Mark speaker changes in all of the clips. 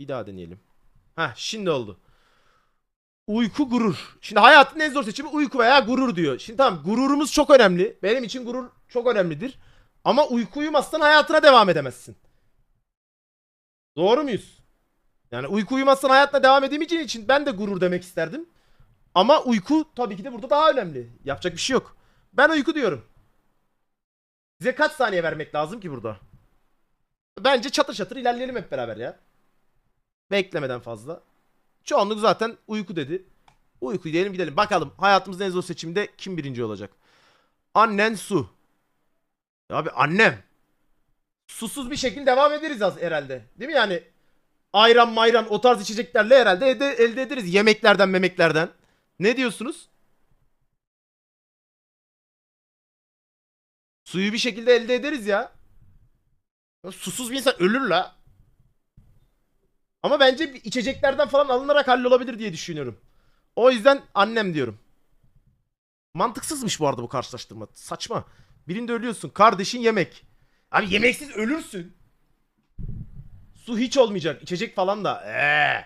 Speaker 1: Bir daha deneyelim. Ha şimdi oldu. Uyku gurur. Şimdi hayatın en zor seçimi uyku veya gurur diyor. Şimdi tamam gururumuz çok önemli. Benim için gurur çok önemlidir. Ama uyku uyumazsan hayatına devam edemezsin. Doğru muyuz? Yani uyku uyumazsan hayatına devam edemeyeceğin için ben de gurur demek isterdim. Ama uyku tabii ki de burada daha önemli. Yapacak bir şey yok. Ben uyku diyorum. Size kaç saniye vermek lazım ki burada? Bence çatır çatır ilerleyelim hep beraber ya. Beklemeden fazla. Çoğunluk zaten uyku dedi. Uyku diyelim gidelim. Bakalım hayatımızın en zor seçiminde kim birinci olacak? Annen su. Abi annem. Susuz bir şekilde devam ederiz az herhalde. Değil mi yani? Ayran mayran o tarz içeceklerle herhalde elde, elde ederiz. Yemeklerden memeklerden. Ne diyorsunuz? Suyu bir şekilde elde ederiz ya. Susuz bir insan ölür la. Ama bence içeceklerden falan alınarak hallolabilir diye düşünüyorum. O yüzden annem diyorum. Mantıksızmış bu arada bu karşılaştırma. Saçma. Birinde ölüyorsun. Kardeşin yemek. Abi yemeksiz ölürsün. Su hiç olmayacak. İçecek falan da. Ee.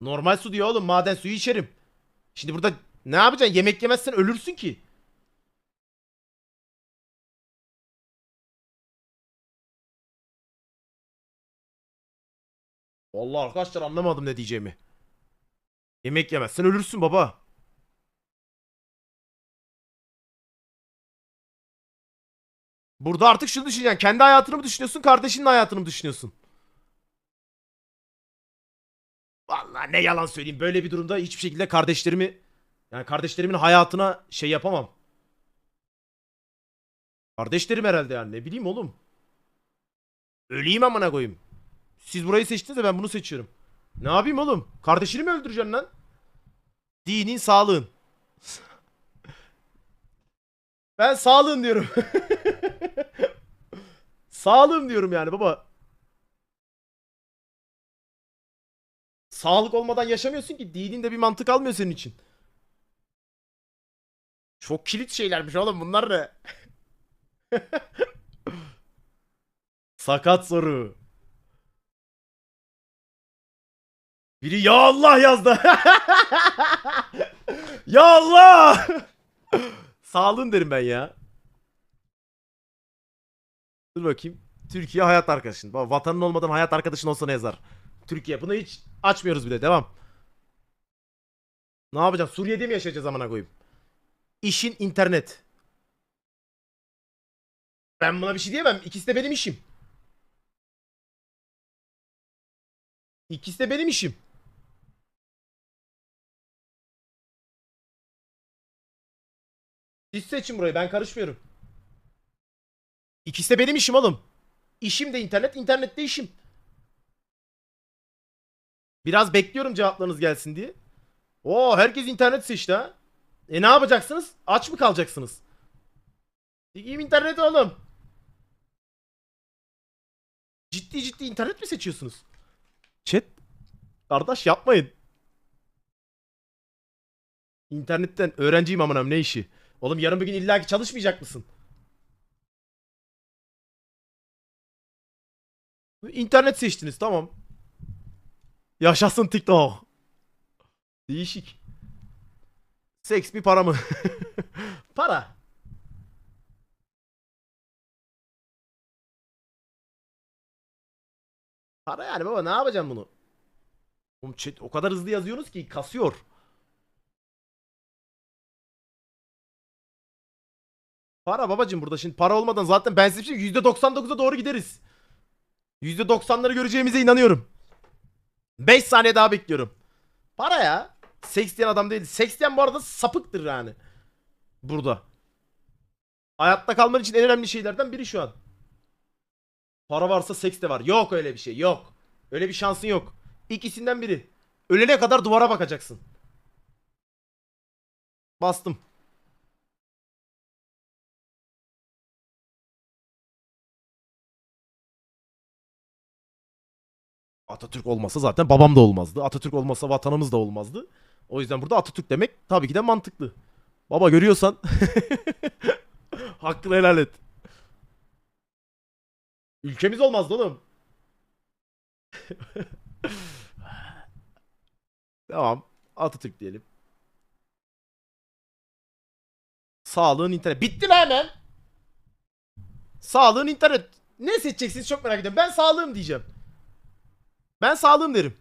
Speaker 1: Normal su diyor oğlum. Maden suyu içerim. Şimdi burada ne yapacaksın? Yemek yemezsen ölürsün ki. Vallahi arkadaşlar anlamadım ne diyeceğimi. Yemek yemezsen ölürsün baba. Burada artık şunu düşüneceksin. Kendi hayatını mı düşünüyorsun, kardeşinin hayatını mı düşünüyorsun? Vallahi ne yalan söyleyeyim. Böyle bir durumda hiçbir şekilde kardeşlerimi yani kardeşlerimin hayatına şey yapamam. Kardeşlerim herhalde yani ne bileyim oğlum. Öleyim amına koyayım. Siz burayı seçtiniz de ben bunu seçiyorum. Ne yapayım oğlum? Kardeşini mi öldüreceksin lan? Dinin sağlığın. ben sağlığın diyorum. Sağlığım diyorum yani baba. Sağlık olmadan yaşamıyorsun ki. Dinin de bir mantık almıyor senin için. Çok kilit şeylermiş oğlum bunlar ne? Sakat soru. Biri ya Allah yazdı. ya Allah. Sağlığın derim ben ya. Dur bakayım. Türkiye hayat arkadaşın. Vatanın olmadan hayat arkadaşın olsa ne yazar? Türkiye. Bunu hiç açmıyoruz bile. Devam. Ne yapacağız? Suriye'de mi yaşayacağız amına koyayım? İşin internet. Ben buna bir şey diyemem. İkisi de benim işim. İkisi de benim işim. Siz seçin burayı. Ben karışmıyorum. İkisi de benim işim oğlum. İşim de internet, internet de işim. Biraz bekliyorum cevaplarınız gelsin diye. Oo herkes internet seçti ha. E ne yapacaksınız? Aç mı kalacaksınız? Sikiyim internet oğlum. Ciddi ciddi internet mi seçiyorsunuz? Chat. Kardeş yapmayın. İnternetten öğrenciyim amanam ne işi? Oğlum yarın bir gün illaki çalışmayacak mısın? İnternet seçtiniz tamam. Yaşasın TikTok. Değişik. Seks mi para mı? para. Para yani baba ne yapacağım bunu? Oğlum chat o kadar hızlı yazıyorsunuz ki kasıyor. Para babacım burada şimdi para olmadan zaten ben size bir şey %99'a doğru gideriz. %90'ları göreceğimize inanıyorum. 5 saniye daha bekliyorum. Para ya. Diyen adam değil. Diyen bu arada sapıktır yani. Burada. Hayatta kalman için en önemli şeylerden biri şu an. Para varsa seks de var. Yok öyle bir şey. Yok. Öyle bir şansın yok. İkisinden biri. Ölene kadar duvara bakacaksın. Bastım. Atatürk olmasa zaten babam da olmazdı. Atatürk olmasa vatanımız da olmazdı. O yüzden burada Atatürk demek tabii ki de mantıklı. Baba görüyorsan hakkını helal et. Ülkemiz olmazdı oğlum. Tamam. Atatürk diyelim. Sağlığın internet. Bitti lan hemen. Sağlığın internet. Ne seçeceksiniz çok merak ediyorum. Ben sağlığım diyeceğim. Ben sağlığım derim.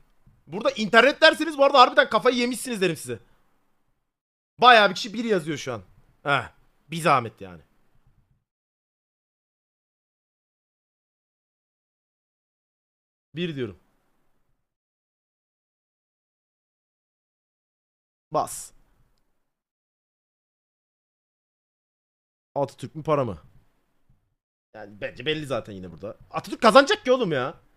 Speaker 1: Burada internet derseniz bu arada harbiden kafayı yemişsiniz derim size. Bayağı bir kişi bir yazıyor şu an. Heh. Bir zahmet yani. Bir diyorum. Bas. Atatürk mü para mı? Yani bence belli zaten yine burada. Atatürk kazanacak ki oğlum ya.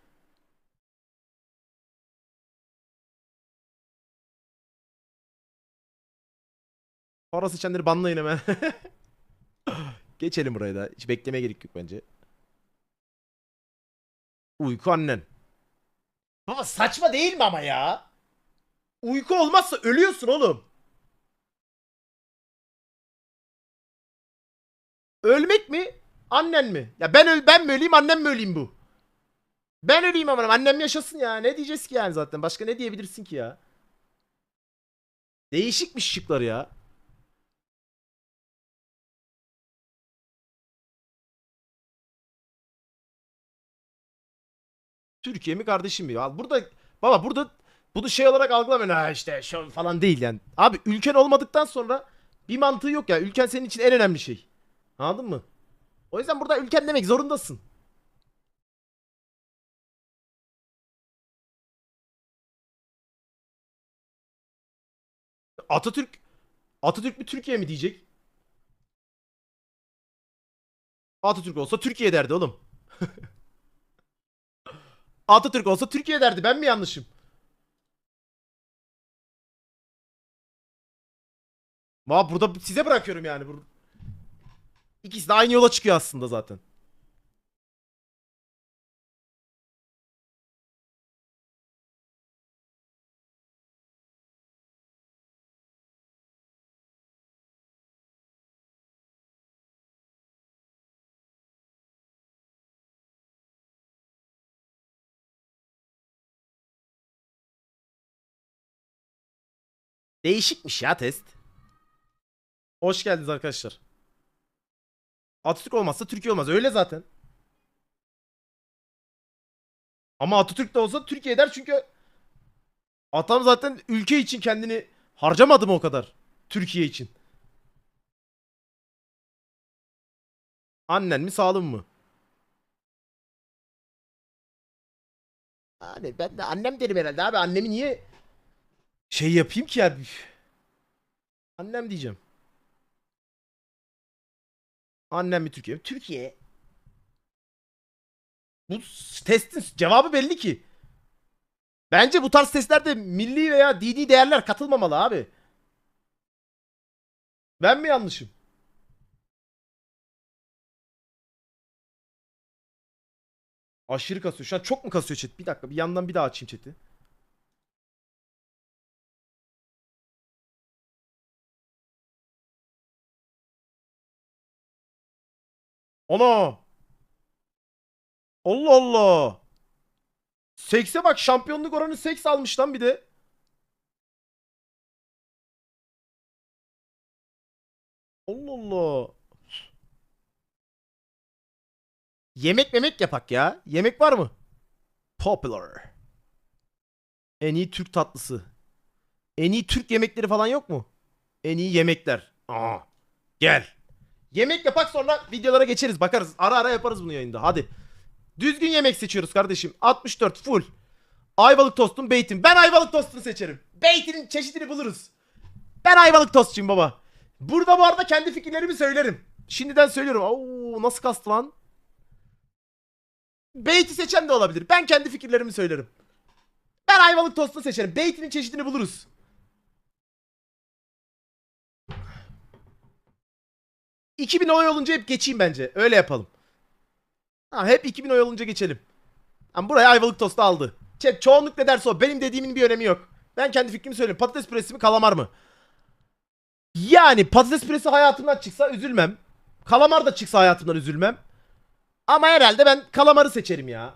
Speaker 1: Para seçenleri banlayın hemen. Geçelim buraya da. Hiç beklemeye gerek yok bence. Uyku annen. Baba saçma değil mi ama ya? Uyku olmazsa ölüyorsun oğlum. Ölmek mi? Annen mi? Ya ben öl ben mi öleyim annem mi öleyim bu? Ben öleyim ama annem yaşasın ya. Ne diyeceğiz ki yani zaten? Başka ne diyebilirsin ki ya? Değişikmiş şıklar ya. Türkiye mi kardeşim mi? Ya burada baba burada bunu şey olarak algılamayın ha işte şu falan değil yani. Abi ülken olmadıktan sonra bir mantığı yok ya. Ülken senin için en önemli şey. Anladın mı? O yüzden burada ülken demek zorundasın. Atatürk Atatürk mü Türkiye mi diyecek? Atatürk olsa Türkiye derdi oğlum. Atatürk olsa Türkiye derdi. Ben mi yanlışım? Valla burada size bırakıyorum yani. İkisi de aynı yola çıkıyor aslında zaten. Değişikmiş ya test. Hoş geldiniz arkadaşlar. Atatürk olmazsa Türkiye olmaz. Öyle zaten. Ama Atatürk de olsa Türkiye der çünkü atam zaten ülke için kendini harcamadı mı o kadar? Türkiye için. Annen mi sağlığın mı? Hani ben de annem derim herhalde abi. Annemi niye şey yapayım ki ya? Annem diyeceğim. Annem mi Türkiye? Türkiye. Bu testin cevabı belli ki. Bence bu tarz testlerde milli veya dini değerler katılmamalı abi. Ben mi yanlışım? Aşırı kasıyor. Şu an çok mu kasıyor chat? Bir dakika bir yandan bir daha açayım chat'i. Ana! Allah Allah! Sekse bak şampiyonluk oranı seks almış lan bir de. Allah Allah. Yemek memek yapak ya. Yemek var mı? Popular. En iyi Türk tatlısı. En iyi Türk yemekleri falan yok mu? En iyi yemekler. Aa. Gel. Yemek yapak sonra videolara geçeriz bakarız. Ara ara yaparız bunu yayında. Hadi. Düzgün yemek seçiyoruz kardeşim. 64 full. Ayvalık tostum beytin. Ben ayvalık tostunu seçerim. Beytinin çeşidini buluruz. Ben ayvalık tostçuyum baba. Burada bu arada kendi fikirlerimi söylerim. Şimdiden söylüyorum. Oo nasıl kastı lan? Beyti seçen de olabilir. Ben kendi fikirlerimi söylerim. Ben ayvalık tostunu seçerim. Beytinin çeşidini buluruz. ...2000 oy olunca hep geçeyim bence. Öyle yapalım. Ha, hep 2000 oy olunca geçelim. Yani buraya ayvalık tostu aldı. Chat çoğunluk ne derse o. Benim dediğimin bir önemi yok. Ben kendi fikrimi söyleyeyim. Patates püresi mi kalamar mı? Yani patates püresi hayatımdan çıksa üzülmem. Kalamar da çıksa hayatımdan üzülmem. Ama herhalde ben kalamarı seçerim ya.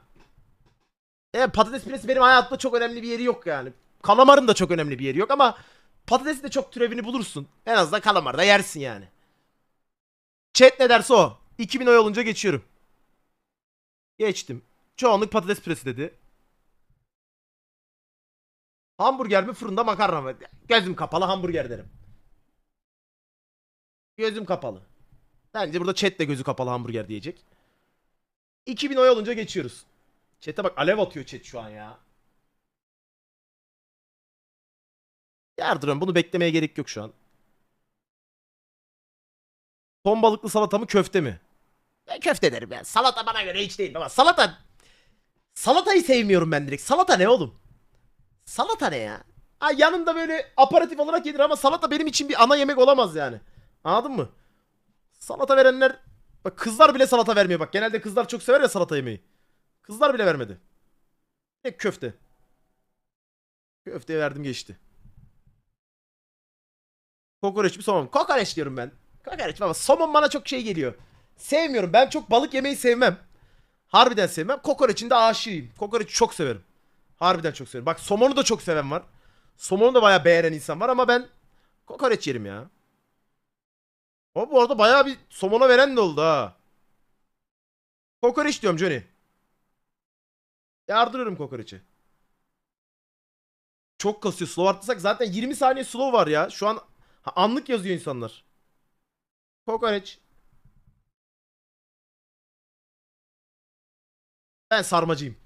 Speaker 1: E, patates püresi benim hayatımda çok önemli bir yeri yok yani. Kalamarın da çok önemli bir yeri yok ama patatesin de çok türevini bulursun. En azından kalamar da yersin yani. Chat ne derse o. 2000 oy olunca geçiyorum. Geçtim. Çoğunluk patates püresi dedi. Hamburger mi fırında makarna mı? Gözüm kapalı hamburger derim. Gözüm kapalı. Bence burada chat de gözü kapalı hamburger diyecek. 2000 oy olunca geçiyoruz. Chat'e bak alev atıyor chat şu an ya. Yardırıyorum bunu beklemeye gerek yok şu an. Ton balıklı salata mı köfte mi? Ben köfte derim ya. Salata bana göre hiç değil ama salata... Salatayı sevmiyorum ben direkt. Salata ne oğlum? Salata ne ya? Ha, yanında böyle aparatif olarak yenir ama salata benim için bir ana yemek olamaz yani. Anladın mı? Salata verenler... Bak kızlar bile salata vermiyor bak. Genelde kızlar çok sever ya salata yemeği. Kızlar bile vermedi. Tek köfte. Köfteye verdim geçti. Kokoreç mi mu? Kokoreç diyorum ben. Kokoreç ama somon bana çok şey geliyor. Sevmiyorum. Ben çok balık yemeyi sevmem. Harbiden sevmem. Kokoreçin de aşığıyım. Kokoreçi çok severim. Harbiden çok severim. Bak somonu da çok seven var. Somonu da bayağı beğenen insan var ama ben kokoreç yerim ya. O bu arada bayağı bir somona veren de oldu ha. Kokoreç diyorum Johnny. Yardırıyorum kokoreçi. Çok kasıyor. Slow arttırsak zaten 20 saniye slow var ya. Şu an anlık yazıyor insanlar. Kokoreç. Ben sarmacıyım.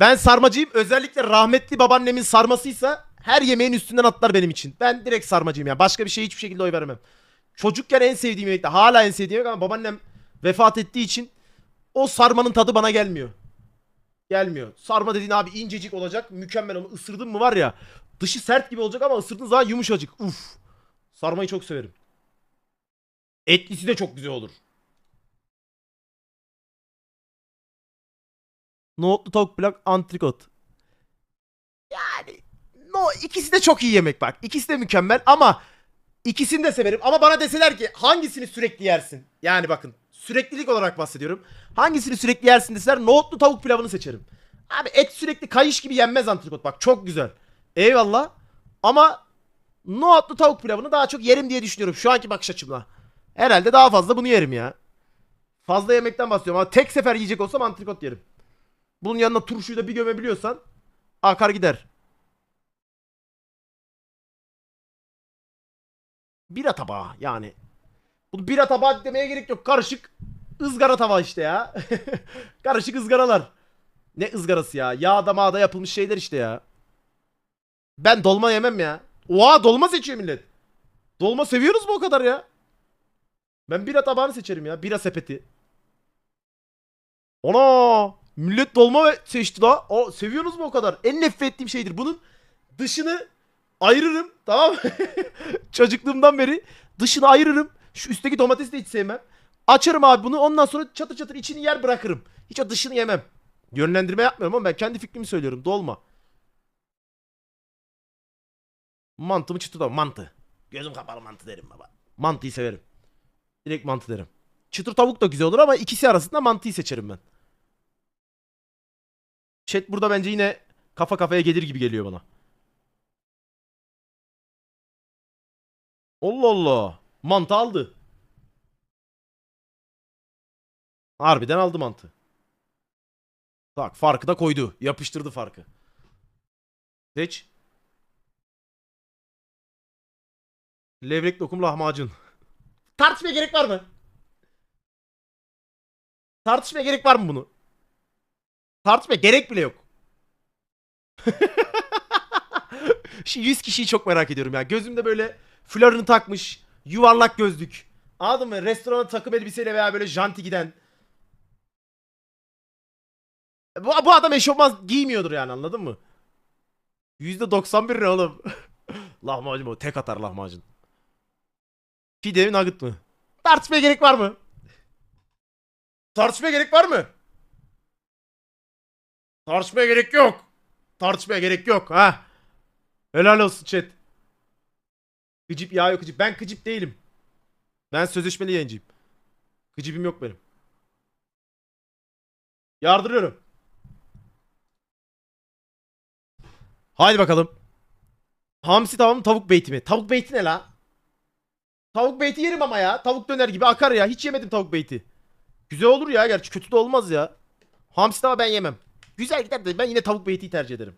Speaker 1: Ben sarmacıyım. Özellikle rahmetli babaannemin sarmasıysa her yemeğin üstünden atlar benim için. Ben direkt sarmacıyım ya. Başka bir şeye hiçbir şekilde oy vermem. Çocukken en sevdiğim yemekti. Hala en sevdiğim yemek ama babaannem vefat ettiği için o sarmanın tadı bana gelmiyor. Gelmiyor. Sarma dediğin abi incecik olacak. Mükemmel onu ısırdın mı var ya. Dışı sert gibi olacak ama ısırdığın zaman yumuşacık. Uf. Sarmayı çok severim. Etlisi de çok güzel olur. Nohutlu tavuk plak antrikot. Yani no ikisi de çok iyi yemek bak. İkisi de mükemmel ama ikisini de severim. Ama bana deseler ki hangisini sürekli yersin? Yani bakın süreklilik olarak bahsediyorum. Hangisini sürekli yersin deseler nohutlu tavuk pilavını seçerim. Abi et sürekli kayış gibi yenmez antrikot bak çok güzel. Eyvallah. Ama nohutlu tavuk pilavını daha çok yerim diye düşünüyorum şu anki bakış açımla. Herhalde daha fazla bunu yerim ya. Fazla yemekten bahsediyorum ama tek sefer yiyecek olsam antrikot yerim. Bunun yanına turşuyu da bir gömebiliyorsan akar gider. Bira tabağı yani. Bu bira tabağı demeye gerek yok. Karışık ızgara tava işte ya. Karışık ızgaralar. Ne ızgarası ya? Yağda mağda yapılmış şeyler işte ya. Ben dolma yemem ya. Oha dolma seçiyor millet. Dolma seviyoruz mu o kadar ya? Ben bira tabağını seçerim ya. Bira sepeti. Ana! Millet dolma ve- seçti la. O seviyorsunuz mu o kadar? En nefret ettiğim şeydir. Bunun dışını ayırırım. Tamam mı? Çocukluğumdan beri dışını ayırırım. Şu üstteki domatesi de hiç sevmem. Açarım abi bunu. Ondan sonra çatır çatır içini yer bırakırım. Hiç o dışını yemem. Yönlendirme yapmıyorum ama ben kendi fikrimi söylüyorum. Dolma. Mantı mı çıtır da mantı. Gözüm kapalı mantı derim baba. Mantıyı severim. Direkt mantı derim. Çıtır tavuk da güzel olur ama ikisi arasında mantıyı seçerim ben. Chat burada bence yine kafa kafaya gelir gibi geliyor bana. Allah Allah. Mantı aldı. Harbiden aldı mantı. Bak farkı da koydu. Yapıştırdı farkı. Seç. Levrek lokum lahmacun. Tartışmaya gerek var mı? Tartışmaya gerek var mı bunu? Tartışmaya gerek bile yok. Şu 100 kişiyi çok merak ediyorum ya. Gözümde böyle florunu takmış, yuvarlak gözlük. Anladın mı? Restorana takım elbiseyle veya böyle janti giden. Bu, bu adam eşofman giymiyordur yani anladın mı? %91 ne oğlum? lahmacun bu. Tek atar lahmacun. Pide mi nugget mı? Tartışmaya gerek var mı? Tartışmaya gerek var mı? Tartışmaya gerek yok. Tartışmaya gerek yok ha. Helal olsun chat. Gıcip ya yok gıcip. Ben gıcip değilim. Ben sözleşmeli yayıncıyım. Gıcibim yok benim. Yardırıyorum. Haydi bakalım. Hamsi tamam mı tavuk beyti mi? Tavuk beyti ne la? Tavuk beyti yerim ama ya. Tavuk döner gibi akar ya. Hiç yemedim tavuk beyti. Güzel olur ya gerçi kötü de olmaz ya. Hamsi tava ben yemem. Güzel gider de ben yine tavuk beytiyi tercih ederim.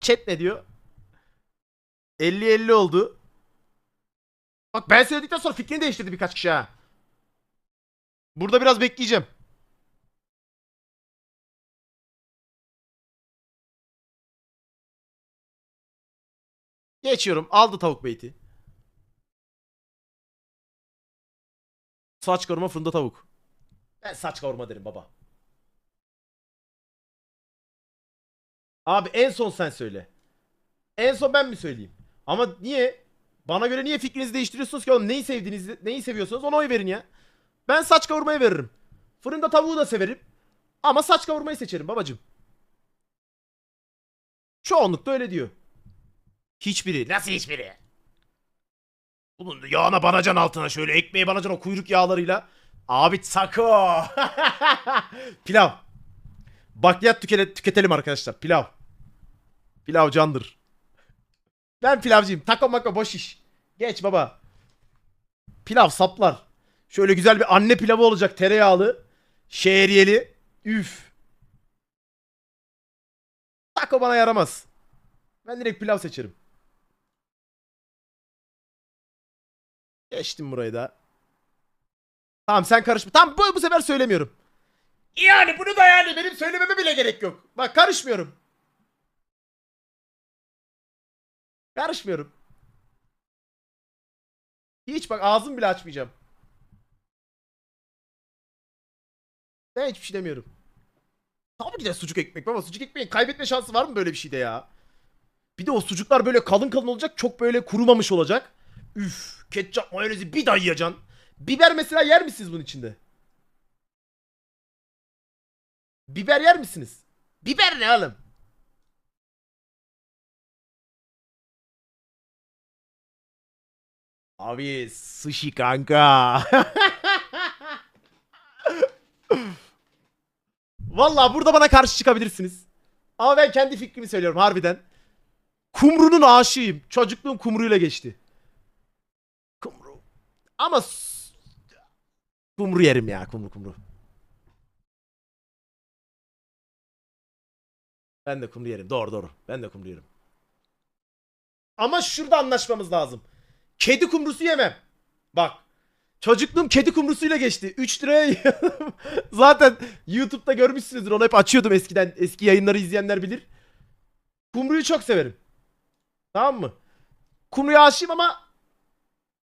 Speaker 1: Chat ne diyor? 50-50 oldu. Bak ben söyledikten sonra fikrini değiştirdi birkaç kişi ha. Burada biraz bekleyeceğim. Geçiyorum. Aldı tavuk beyti. Saç kavurma fırında tavuk. Ben saç kavurma derim baba. Abi en son sen söyle. En son ben mi söyleyeyim? Ama niye? Bana göre niye fikrinizi değiştiriyorsunuz ki oğlum? Neyi sevdiğinizi, neyi seviyorsanız ona oy verin ya. Ben saç kavurmayı veririm. Fırında tavuğu da severim. Ama saç kavurmayı seçerim babacım. Çoğunlukla öyle diyor. Hiçbiri. Nasıl hiçbiri? Bunun yağına banacan altına şöyle ekmeği banacan o kuyruk yağlarıyla. Abi taco. Pilav. Bakliyat tükete- tüketelim arkadaşlar. Pilav. Pilav candır. Ben pilavcıyım. Taco mako boş iş. Geç baba. Pilav saplar. Şöyle güzel bir anne pilavı olacak tereyağlı. Şehriyeli. Üf. Taco bana yaramaz. Ben direkt pilav seçerim. Geçtim burayı da. Tamam sen karışma. Tamam bu, bu sefer söylemiyorum. Yani bunu da yani benim söylememe bile gerek yok. Bak karışmıyorum. Karışmıyorum. Hiç bak ağzım bile açmayacağım. Ben hiçbir şey demiyorum. Tabii ki de sucuk ekmek baba. Sucuk ekmeğin kaybetme şansı var mı böyle bir şeyde ya? Bir de o sucuklar böyle kalın kalın olacak. Çok böyle kurumamış olacak. Üf. Ketçap mayonezi bir dayayacaksın. Biber mesela yer misiniz bunun içinde? Biber yer misiniz? Biber ne oğlum? Abi sushi kanka. Vallahi burada bana karşı çıkabilirsiniz. Ama ben kendi fikrimi söylüyorum harbiden. Kumru'nun aşığıyım. Çocukluğum kumruyla geçti. Ama kumru yerim ya kumru kumru. Ben de kumru yerim. Doğru doğru. Ben de kumru yerim. Ama şurada anlaşmamız lazım. Kedi kumrusu yemem. Bak. Çocukluğum kedi kumrusuyla geçti. 3 liraya. Zaten YouTube'da görmüşsünüzdür. Onu hep açıyordum eskiden. Eski yayınları izleyenler bilir. Kumruyu çok severim. Tamam mı? Kumruya aşığım ama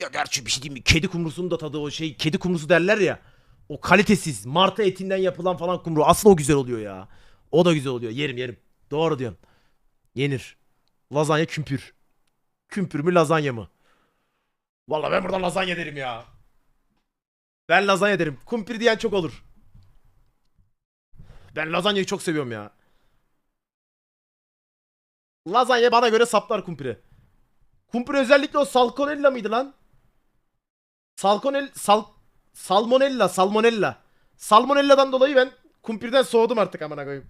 Speaker 1: ya gerçi bir şey diyeyim mi? Kedi kumrusunun da tadı o şey. Kedi kumrusu derler ya. O kalitesiz. Martı etinden yapılan falan kumru. Aslında o güzel oluyor ya. O da güzel oluyor. Yerim yerim. Doğru diyorsun. Yenir. Lazanya kümpür. Kümpür mü lazanya mı? Vallahi ben burada lazanya derim ya. Ben lazanya derim. Kumpir diyen çok olur. Ben lazanyayı çok seviyorum ya. Lazanya bana göre saplar kumpire. Kumpir özellikle o salmonella mıydı lan? Salkonel sal salmonella salmonella. Salmonella'dan dolayı ben kumpirden soğudum artık amına koyayım.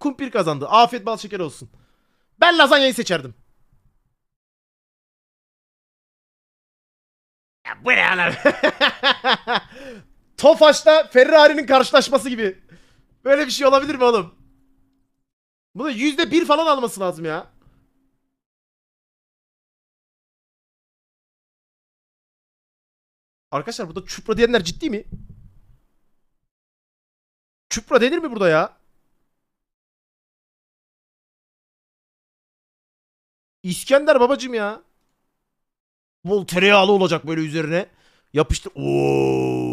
Speaker 1: Kumpir kazandı. Afiyet bal şeker olsun. Ben lazanyayı seçerdim. Ya bu ne lan? Tofaş'ta Ferrari'nin karşılaşması gibi. Böyle bir şey olabilir mi oğlum? Bunu yüzde bir falan alması lazım ya. Arkadaşlar burada çupra diyenler ciddi mi? Çupra denir mi burada ya? İskender babacım ya. Bol tereyağlı olacak böyle üzerine. Yapıştır. Oo.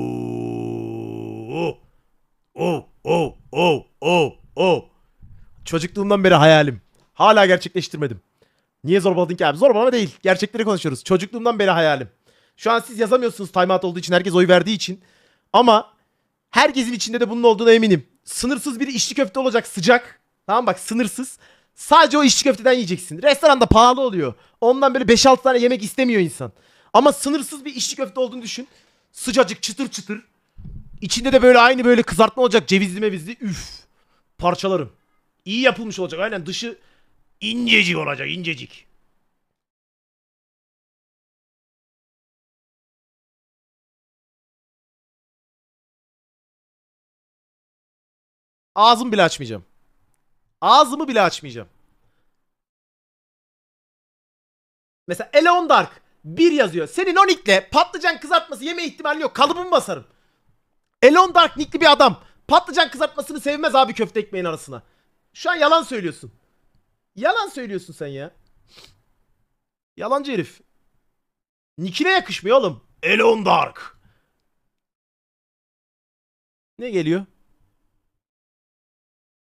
Speaker 1: Oh, oh, oh, oh, oh. Çocukluğumdan beri hayalim. Hala gerçekleştirmedim. Niye zorbaladın ki abi? Zorbalama değil. Gerçekleri konuşuyoruz. Çocukluğumdan beri hayalim. Şu an siz yazamıyorsunuz timeout olduğu için. Herkes oy verdiği için. Ama herkesin içinde de bunun olduğuna eminim. Sınırsız bir içli köfte olacak sıcak. Tamam bak sınırsız. Sadece o içli köfteden yiyeceksin. Restoranda pahalı oluyor. Ondan böyle 5-6 tane yemek istemiyor insan. Ama sınırsız bir içli köfte olduğunu düşün. Sıcacık çıtır çıtır. İçinde de böyle aynı böyle kızartma olacak cevizli mevizli. Üf. Parçalarım. İyi yapılmış olacak. Aynen dışı incecik olacak incecik. Ağzımı bile açmayacağım. Ağzımı bile açmayacağım. Mesela Elon Dark 1 yazıyor. Senin o nickle patlıcan kızartması yeme ihtimali yok. Kalıbımı basarım. Elon Dark nickli bir adam. Patlıcan kızartmasını sevmez abi köfte ekmeğin arasına. Şu an yalan söylüyorsun. Yalan söylüyorsun sen ya. Yalancı herif. Nickine yakışmıyor oğlum. Elon Dark. Ne geliyor?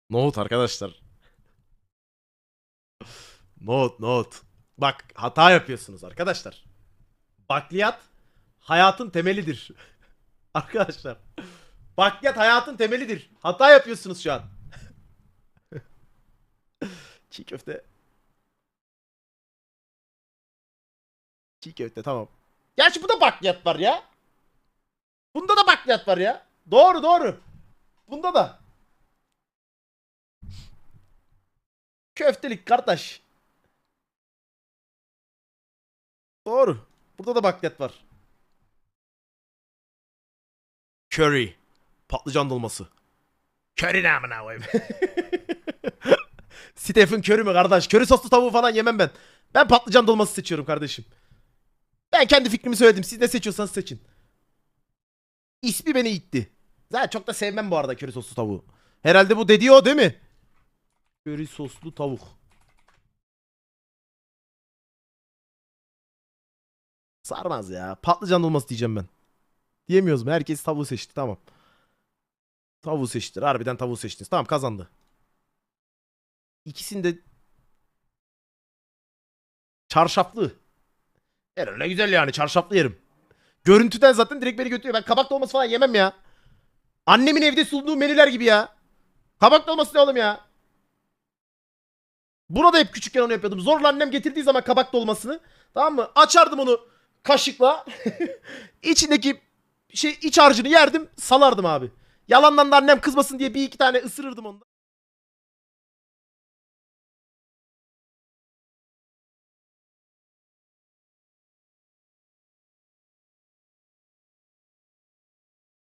Speaker 1: Nohut arkadaşlar. Nohut, nohut. Bak hata yapıyorsunuz arkadaşlar. Bakliyat hayatın temelidir. arkadaşlar. Bakliyat hayatın temelidir. Hata yapıyorsunuz şu an. Çiğ köfte. Çiğ köfte tamam. Gerçi bu da bakliyat var ya. Bunda da bakliyat var ya. Doğru doğru. Bunda da. Köftelik kardeş. Doğru. Burada da bakliyat var. Curry. Patlıcan dolması. Curry ne amına koyayım. Stephen Curry mi kardeş? Curry soslu tavuğu falan yemem ben. Ben patlıcan dolması seçiyorum kardeşim. Ben kendi fikrimi söyledim. Siz ne seçiyorsanız seçin. İsmi beni itti. Zaten çok da sevmem bu arada köri soslu tavuğu. Herhalde bu dediği o değil mi? Köri soslu tavuk. Sarmaz ya. Patlıcan dolması diyeceğim ben. Diyemiyoruz mu? Herkes tavuğu seçti. Tamam. Tavuğu seçti. Harbiden tavuğu seçtiniz. Tamam kazandı. İkisinde çarşaflı. Her ne güzel yani çarşaflı yerim. Görüntüden zaten direkt beni götürüyor. Ben kabak dolması falan yemem ya. Annemin evde sunduğu menüler gibi ya. Kabak dolması ne oğlum ya? Buna da hep küçükken onu yapıyordum. Zorla annem getirdiği zaman kabak dolmasını. Tamam mı? Açardım onu kaşıkla. İçindeki şey iç harcını yerdim salardım abi. Yalandan da annem kızmasın diye bir iki tane ısırırdım onu.